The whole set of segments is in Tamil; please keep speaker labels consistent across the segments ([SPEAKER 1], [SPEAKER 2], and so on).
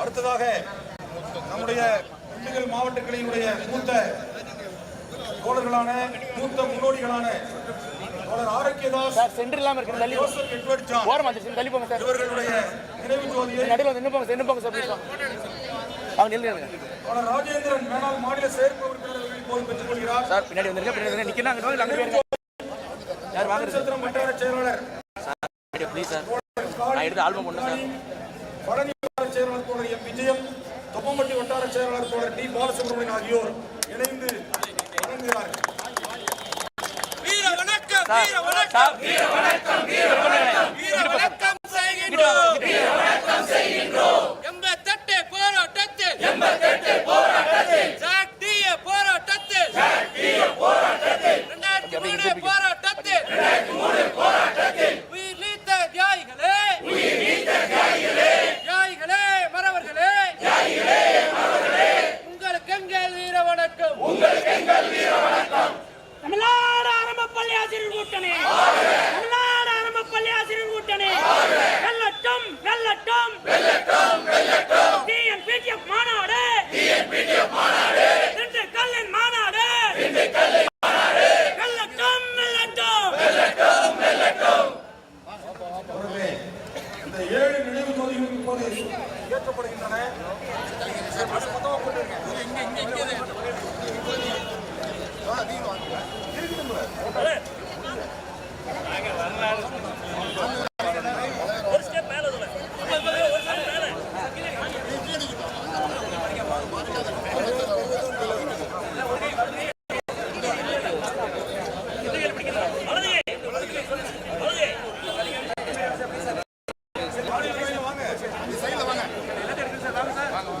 [SPEAKER 1] அடுத்ததாக நம்முடைய திண்டுக்கல் மாவட்டங்களினுடைய மூத்த தோழர்களான மூத்த முன்னோடிகளான தோழர் ஆரோக்கியதாஸ்
[SPEAKER 2] சார் சென்டர் இல்லாம இருக்கு தள்ளி
[SPEAKER 1] ஜோசப் எட்வர்ட் ஜான்
[SPEAKER 2] ஓரமா வந்துச்சு தள்ளி போங்க சார்.
[SPEAKER 1] இவர்களுடைய நினைவு ஜோதியை
[SPEAKER 2] நடுவில் வந்து நின்னு போங்க சார் நின்னு போங்க சார். அவங்க நில்லுங்க.
[SPEAKER 1] தோழர் ராஜேந்திரன் மேனால் மாநில செயற்குழு உறுப்பினர் அவர்கள் பெற்றுக் கொள்கிறார்
[SPEAKER 2] சார் பின்னாடி வந்துருங்க பின்னாடி வந்து நிக்கணும் அங்க வாங்க, அங்க போயிருங்க. யார் வாங்குறது?
[SPEAKER 1] நட்சத்திரம் வட்டார செயலாளர்.
[SPEAKER 2] Please sir. நான் எடுத்து ஆல்பம் பண்ணேன் சார்
[SPEAKER 1] பழனி வட்டார செயலாளர் தோழர் எம். விஜயம் தொப்பம்பட்டி வட்டார செயலாளர் தோழர் டி. பாலசுப்ரமணியன் ஆகியோர் இணைந்து வழங்குகிறார்கள்
[SPEAKER 3] வீர வணக்கம்
[SPEAKER 2] சார்
[SPEAKER 3] வீர வணக்கம்
[SPEAKER 2] சார்
[SPEAKER 3] வீர வணக்கம் செய்கின்றோம் எண்பத்தெட்டு போராட்டத்தில் சாட்டிய போராட்டத்தில் ரெண்டாயிரத்தி மூணு போராட்டத்தில் உயிர் நீத்த தியாகிகளே தியாகிகளே மறவர்களே உங்களுக்கு எங்கள் வீர வணக்கம்
[SPEAKER 4] தமிழ்நாடு ஆரம்ப பள்ளி ஆசிரியர் கூட்டணி தமிழ்நாடு ஆரம்ப பள்ளி ஆசிரியர் கூட்டணி வெல்லட்டும் வெல்லட்டும். டிஎன்பிடிஎஃப் மாநாடு. திண்டுக்கல்லின் மாநாடு. வெல்லட்டும் வெல்லட்டும்.
[SPEAKER 1] அவர்களே, இந்த ஏழு நினைவு ஜோதிகள் இப்போது ஏற்றப்படுகின்றன நினைவு ஜோதி ஏற்றப்படுகிறது
[SPEAKER 3] வணக்கம்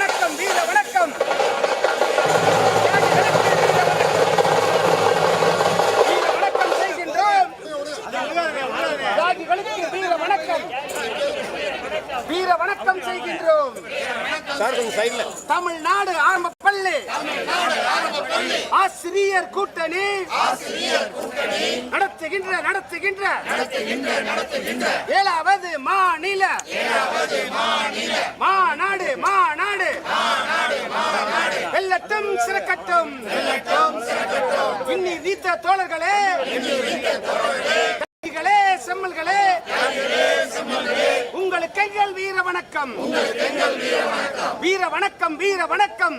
[SPEAKER 3] வீர வணக்கம். செய்கின்றோம். தியாகிகளுக்கு வீர வணக்கம். வீர வணக்கம் செய்கின்றோம். தமிழ்நாடு ஆரம்ப பள்ளி. ஆசிரியர் கூட்டணி. நடத்துகின்ற நடத்துகின்ற. ஏழாவது மாநில. மாநாடு மாநாடு. வெள்ளட்டும் சிறக்கட்டும். இன்னி நீத்த தோழர்களே. செம்மல்களே செம்மல்களே. உங்களுக்கு எங்கள் வீர வணக்கம். வீர வணக்கம் வீர வணக்கம்.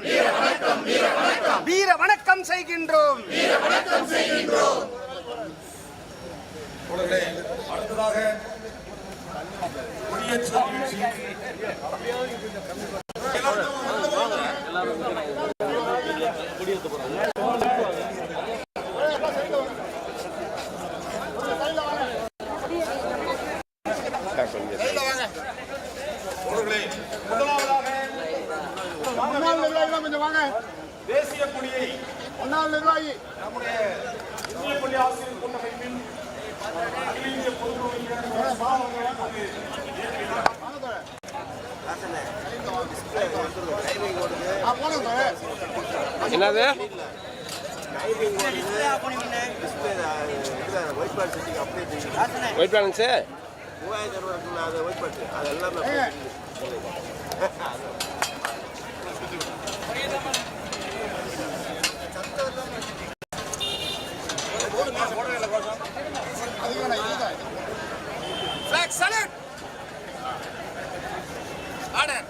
[SPEAKER 3] வீர வணக்கம் செய்கின்றோம்.
[SPEAKER 1] தோழர்களே, முதலாவதாக தேசிய கொடியை நம்முடைய இந்திய பள்ளி ஆசிரியர் கூட்டமைப்பின் அகில இந்திய பொதுக்குழு.
[SPEAKER 2] என்னது? White balance
[SPEAKER 3] Flag salute. Order.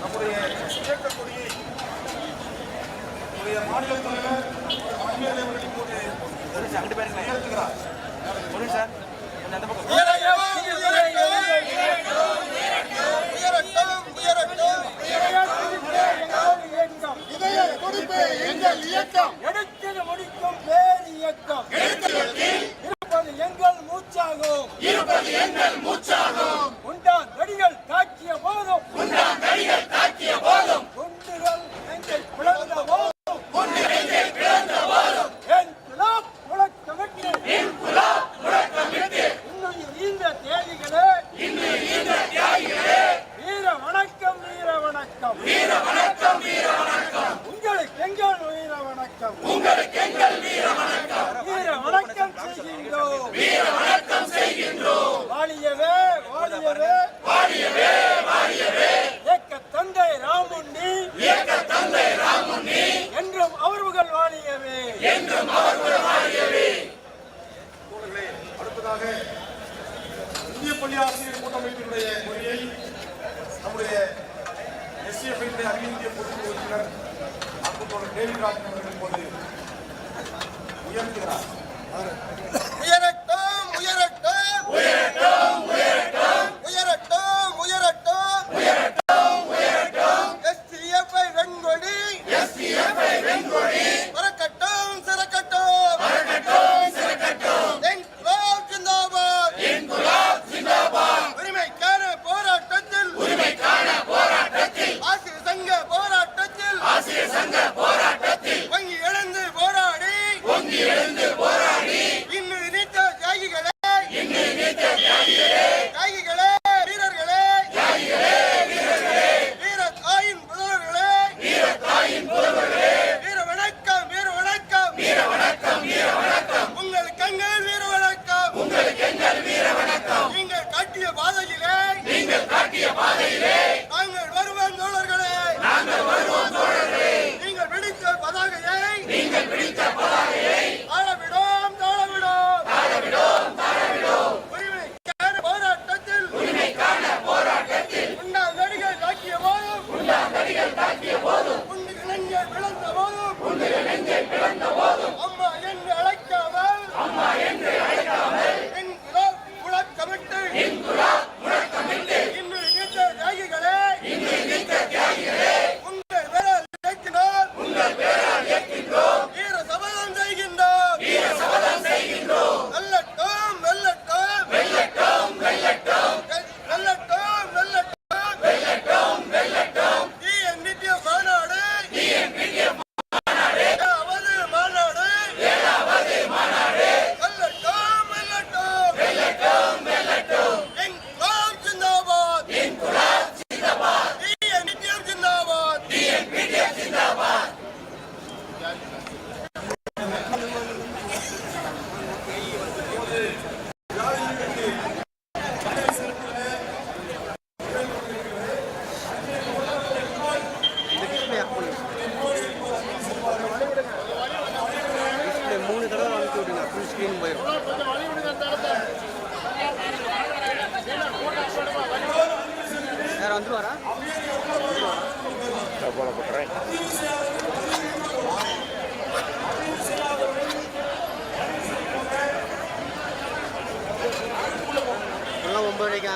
[SPEAKER 1] நம்முடைய இயக்க கொடியை நம்முடைய மாநில தலைவர் அம்மையார் அவர்கள் இப்போது
[SPEAKER 2] அங்கிட்டு எங்கள் இயக்கம் முடிக்கும்
[SPEAKER 5] பேர் இயக்கம் எங்கள் மூச்சாகும். இருப்பது எங்கள்
[SPEAKER 6] மூச்சாகும் பள்ளியாசிரியர் கூட்டமைப்பினுடைய மொழியை நம்முடைய எஸ்டிஎஃப் அகில இந்திய பொதுக்குழு உறுப்பினர் அன்பு டேவிட் ராஜன் அவர்கள் போது உயர்த்துகிறார்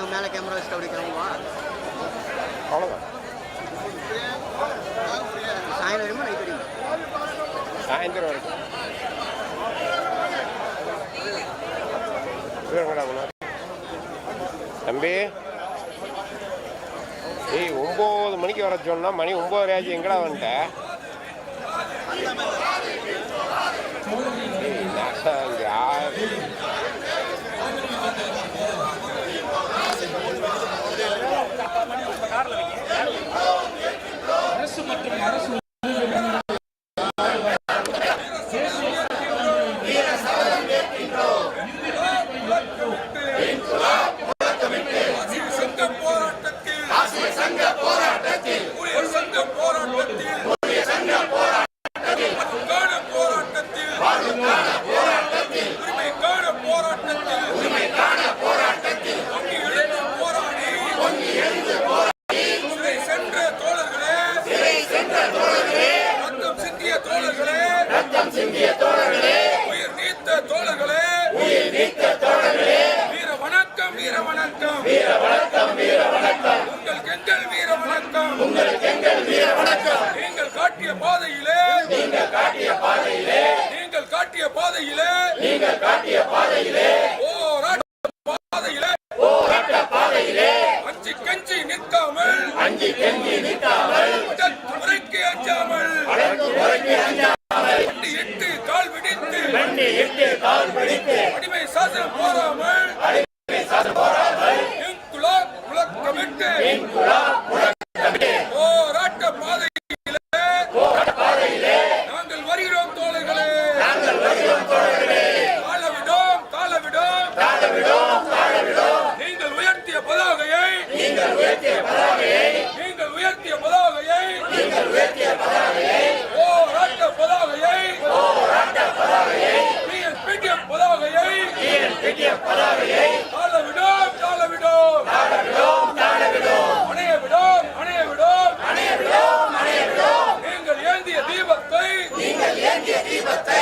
[SPEAKER 5] நாங்கள்
[SPEAKER 7] மேலே கேமரா வச்சுட்டு அப்படி கிளம்புவோம்
[SPEAKER 8] அவ்வளோதான்
[SPEAKER 7] சாயந்தரம் வரைக்கும் நைட் வரைக்கும்
[SPEAKER 8] சாயந்தரம் வரைக்கும் தம்பி ஏய் ஒம்பது மணிக்கு வர சொன்னா மணி ஒம்பது ஆச்சு எங்கடா வந்துட்ட
[SPEAKER 6] மற்றும் அரசு பாதையிலே. நீங்க காட்டிய பாதையிலே. போராட்ட பாதையிலே. போராட்ட பாதையிலே. கஞ்சி நிற்காமல். அஞ்சு கஞ்சி நிற்காமல். முறைக்கு அஞ்சாமல் முறைக்கு அஞ்சாமல் ஏந்திய தீபத்தை